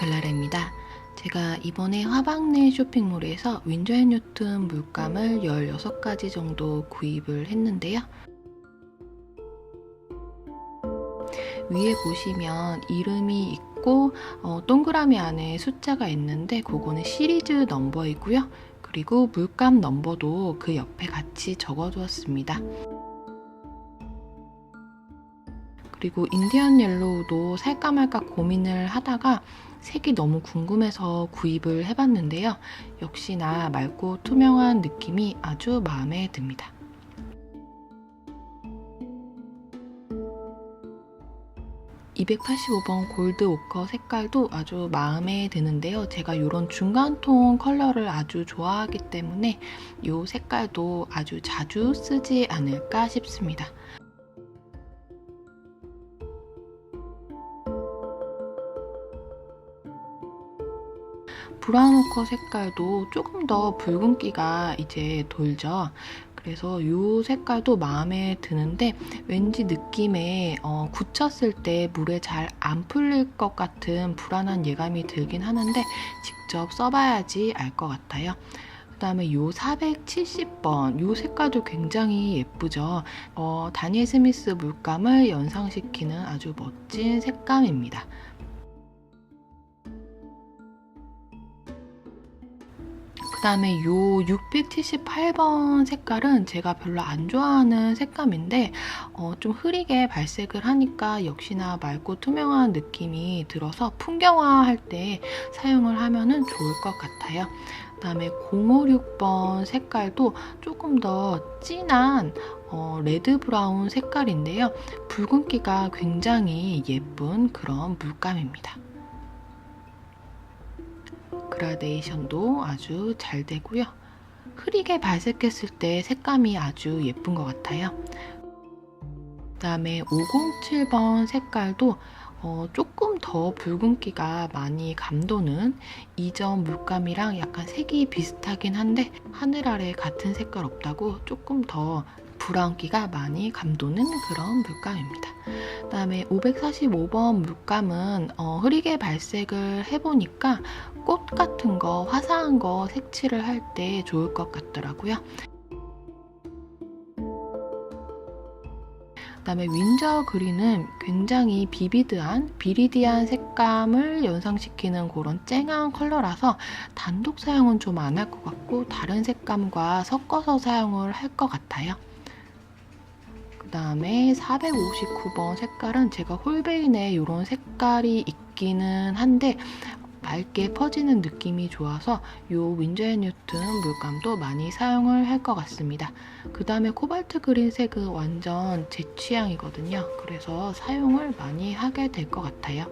벨라라입니다. 제가 이번에 화방내 쇼핑몰에서 윈저앤 뉴튼 물감을 16가지 정도 구입을 했는데요. 위에 보시면 이름이 있고 어, 동그라미 안에 숫자가 있는데 그거는 시리즈 넘버이고요. 그리고 물감 넘버도 그 옆에 같이 적어두었습니다. 그리고 인디언 옐로우도 살까 말까 고민을 하다가 색이 너무 궁금해서 구입을 해봤는데요. 역시나 맑고 투명한 느낌이 아주 마음에 듭니다. (285번) 골드 오커 색깔도 아주 마음에 드는데요. 제가 이런 중간톤 컬러를 아주 좋아하기 때문에 이 색깔도 아주 자주 쓰지 않을까 싶습니다. 브라운 오커 색깔도 조금 더 붉은기가 이제 돌죠. 그래서 이 색깔도 마음에 드는데 왠지 느낌에 어, 굳혔을 때 물에 잘 안 풀릴 것 같은 불안한 예감이 들긴 하는데 직접 써봐야지 알 것 같아요. 그 다음에 이 470번 이 색깔도 굉장히 예쁘죠. 어, 다니엘 스미스 물감을 연상시키는 아주 멋진 색감입니다. 다음에 요 678번 색깔은 제가 별로 안 좋아하는 색감인데 어, 좀 흐리게 발색을 하니까 역시나 맑고 투명한 느낌이 들어서 풍경화할 때 사용을 하면 좋을 것 같아요. 그다음에 056번 색깔도 조금 더 진한 어, 레드 브라운 색깔인데요. 붉은기가 굉장히 예쁜 그런 물감입니다. 그라데이션도 아주 잘 되고요. 흐리게 발색했을 때 색감이 아주 예쁜 것 같아요. 그 다음에 507번 색깔도 어, 조금 더 붉은기가 많이 감도는 이전 물감이랑 약간 색이 비슷하긴 한데 하늘 아래 같은 색깔 없다고 조금 더 브라운기가 많이 감도는 그런 물감입니다. 그 다음에 545번 물감은 어, 흐리게 발색을 해보니까 꽃 같은 거, 화사한 거 색칠을 할 때 좋을 것 같더라고요. 그다음에 윈저 그린은 굉장히 비비드한 비리디한 색감을 연상시키는 그런 쨍한 컬러라서 단독 사용은 좀 안 할 것 같고 다른 색감과 섞어서 사용을 할 것 같아요. 그 다음에 459번 색깔은 제가 홀베인에 이런 색깔이 있기는 한데 맑게 퍼지는 느낌이 좋아서 이 윈저 앤 뉴튼 물감도 많이 사용을 할 것 같습니다. 그 다음에 코발트 그린 색은 완전 제 취향이거든요. 그래서 사용을 많이 하게 될 것 같아요.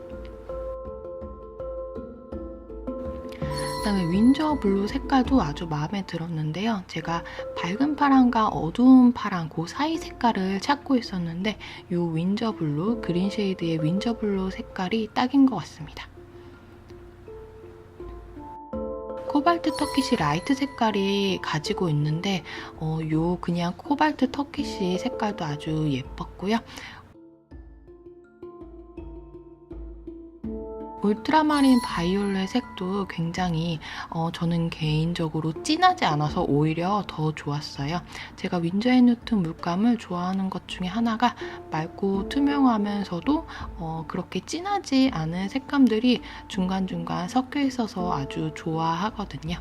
그다음에 윈저 블루 색깔도 아주 마음에 들었는데요. 제가 밝은 파랑과 어두운 파랑 그 사이 색깔을 찾고 있었는데 이 윈저 블루, 그린 쉐이드의 윈저 블루 색깔이 딱인 것 같습니다. 코발트 터키시 라이트 색깔이 가지고 있는데 어, 요 그냥 코발트 터키시 색깔도 아주 예뻤고요. 울트라마린 바이올렛 색도 굉장히 어, 저는 개인적으로 진하지 않아서 오히려 더 좋았어요. 제가 윈저앤뉴튼 물감을 좋아하는 것 중에 하나가 맑고 투명하면서도 어, 그렇게 진하지 않은 색감들이 중간중간 섞여 있어서 아주 좋아하거든요.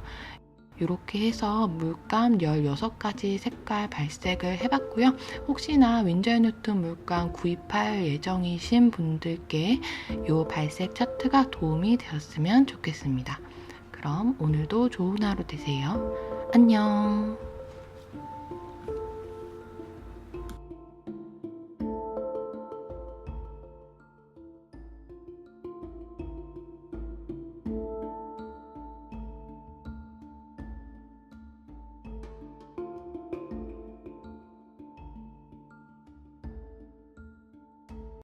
이렇게 해서 물감 16가지 색깔 발색을 해봤고요. 혹시나 윈저 뉴튼 물감 구입할 예정이신 분들께 이 발색 차트가 도움이 되었으면 좋겠습니다. 그럼 오늘도 좋은 하루 되세요. 안녕!